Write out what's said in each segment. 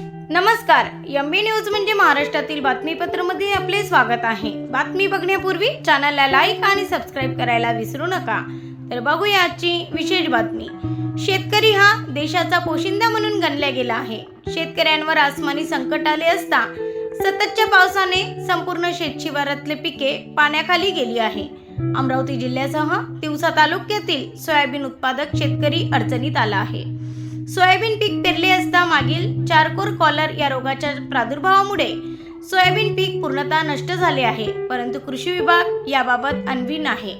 नमस्कार M B news म्हणजे महाराष्ट्रातील बातमीपत्रमध्ये आपले स्वागत आहे. बातमी बघण्यापूर्वी चॅनलला लाईक आणि सबस्क्राईब करायला विसरू नका. तर बघूया आजची विशेष बातमी. शेतकरी हा देशाचा पोशिंदा म्हणून गणला गेला आहे. शेतकऱ्यांवर आसमानी संकट आले असता सततच्या पावसाने संपूर्ण शेतशिवारातले पिके पाण्याखाली गेली आहे. अमरावती जिल्ह्यासह तिवसा तालुक्यातील सोयाबीन उत्पादक शेतकरी अडचणीत आला आहे. सोयाबीन पीक पेरले असता मागील चारकोर कॉलर या रोगाच्या प्रादुर्भावामुळे सोयाबीन पीक पूर्णतः नष्ट झाले आहे. परंतु कृषी विभाग याबाबत अनवीन आहे.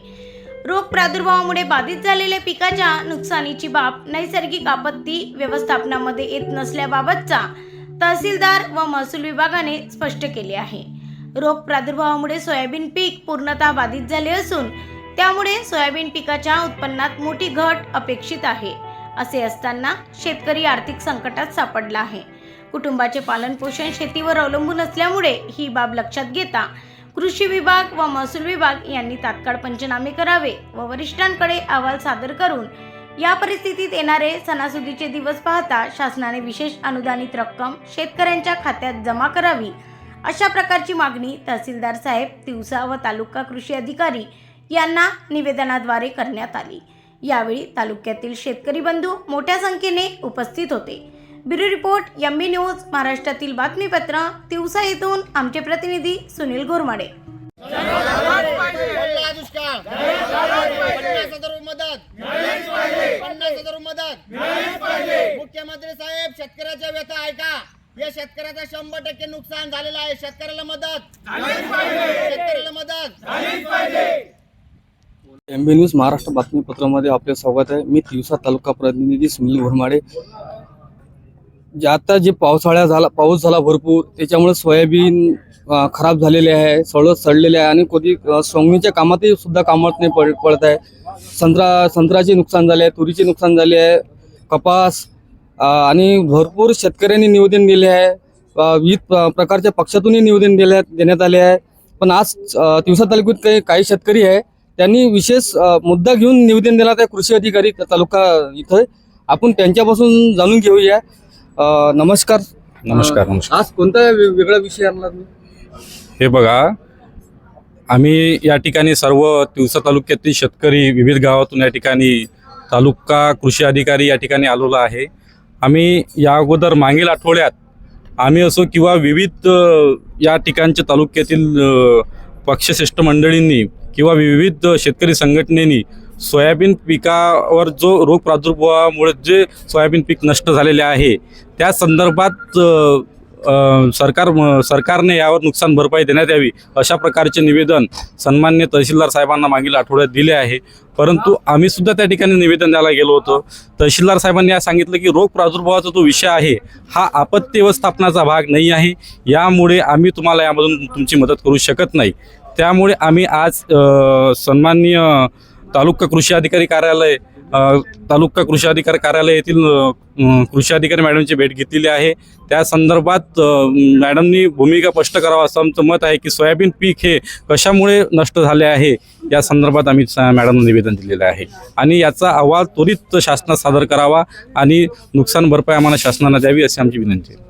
रोग प्रादुर्भावामुळे बाधित झालेल्या पिकाच्या नुकसानीची बाब नैसर्गिक आपत्ती व्यवस्थापनामध्ये येत नसल्याबाबतचा तहसीलदार व महसूल विभागाने स्पष्ट केले आहे. रोग प्रादुर्भावामुळे सोयाबीन पीक पूर्णतः बाधित झाले असून त्यामुळे सोयाबीन पिकाच्या उत्पन्नात मोठी घट अपेक्षित आहे. असे असताना शेतकरी आर्थिक संकटात सापडला आहे. कुटुंबाचे पालनपोषण शेतीवर अवलंबून असल्यामुळे ही बाब लक्षात घेता कृषी विभाग व महसूल विभाग यांनी तात्काळ पंचनामे करावे व वरिष्ठांकडे अहवाल सादर करून या परिस्थितीत येणारे सणासुदीचे दिवस पाहता शासनाने विशेष अनुदानित रक्कम शेतकऱ्यांच्या खात्यात जमा करावी अशा प्रकारची मागणी तहसीलदार साहेब तिवसा व तालुका कृषी अधिकारी यांना निवेदनाद्वारे करण्यात आली. यावेळी तालुक्यातील शेतकरी बंधू मोठ्या संख्येने उपस्थित होते. Bureau report M B news महाराष्ट्रातील बातमीपत्र तिवसा येथून आमचे प्रतिनिधी सुनील घोरमाडे. मुख्यमंत्री साहेब शेतकऱ्याच्या व्यथा ऐका. या शेतकऱ्याचं शंभर टक्के नुकसान झालेलं आहे. शेतकऱ्याला मदत. शेतकऱ्याला मदत. एम बी न्यूज महाराष्ट्र बातमीपत्रामध्ये आपले स्वागत आहे. मी तिवसा तालुका प्रतिनिधी सुनील घोरमाडे. जे आता जे पावसाळ्या झाला पाऊस झाला भरपूर त्याच्यामुळे सोयाबीन खराब झालेले आहे सळ सडलेले आहे आणि कधी सोंगणीच्या कामातही सुद्धा कामात नाही पड पडत आहे. संत्रा संत्र्याचे नुकसान झाले आहे तुरीचे नुकसान झाले आहे कपास आणि भरपूर शेतकऱ्यांनी निवेदन दिले आहे. विविध प्रकारच्या पक्षातूनही निवेदन दिले देण्यात आले आहे. पण आज तिवसा तालुक्यात काही काही शेतकरी आहे त्यांनी विशेष मुद्दा घेऊन निवेदन दिला त्या कृषी अधिकारी तालुका इथं. आपण त्यांच्यापासून जाणून घेऊया. नमस्कार. नमस्कार नमस्कार. आज कोणता वेगळा विषय आणला हे बघा आम्ही या ठिकाणी सर्व तिवसा तालुक्यातील शेतकरी विविध गावातून या ठिकाणी तालुका कृषी अधिकारी या ठिकाणी आलेलो आहे. आम्ही या अगोदर मागील आठवड्यात आम्ही असो किंवा विविध या ठिकाणच्या तालुक्यातील पक्षश्रेष्ठ मंडळींनी किंवा विविध शेतकरी संघटनेनी सोयाबीन पिकावर जो रोग प्रादुर्भावामुळे जे सोयाबीन पीक नष्ट झालेले आहे त्या संदर्भात सरकार सरकारने यावर नुकसान भरपाई देण्यात यावी अशा प्रकारचे निवेदन सन्मान्य तहसीलदार साहेबांना मागील आठवड्यात दिले आहे. परंतु आम्ही सुद्धा त्या ठिकाणी निवेदन द्यायला गेलो होतो. तहसीलदार साहेबांनी आज सांगितलं की रोग प्रादुर्भावाचा जो विषय आहे हा आपत्ती व्यवस्थापनाचा भाग नाही आहे. यामुळे आम्ही तुम्हाला यामधून तुमची मदत करू शकत नाही. त्यामुळे आम्ही आज सन्माननीय तालुका कृषी अधिकारी कार्यालय तालुका कृषी अधिकारी कार्यालय येथील कृषी अधिकारी मॅडमची भेट घेतलेली आहे. त्या संदर्भात मॅडमनी भूमिका स्पष्ट करावा असं आमचं मत आहे की सोयाबीन पीक हे कशामुळे नष्ट झाले आहे या संदर्भात आम्ही मॅडमनं निवेदन दिलेलं आहे. आणि याचा अहवाल त्वरित शासनात सादर करावा आणि नुकसान भरपाई आम्हाला शासनाला द्यावी अशी आमची विनंती आहे.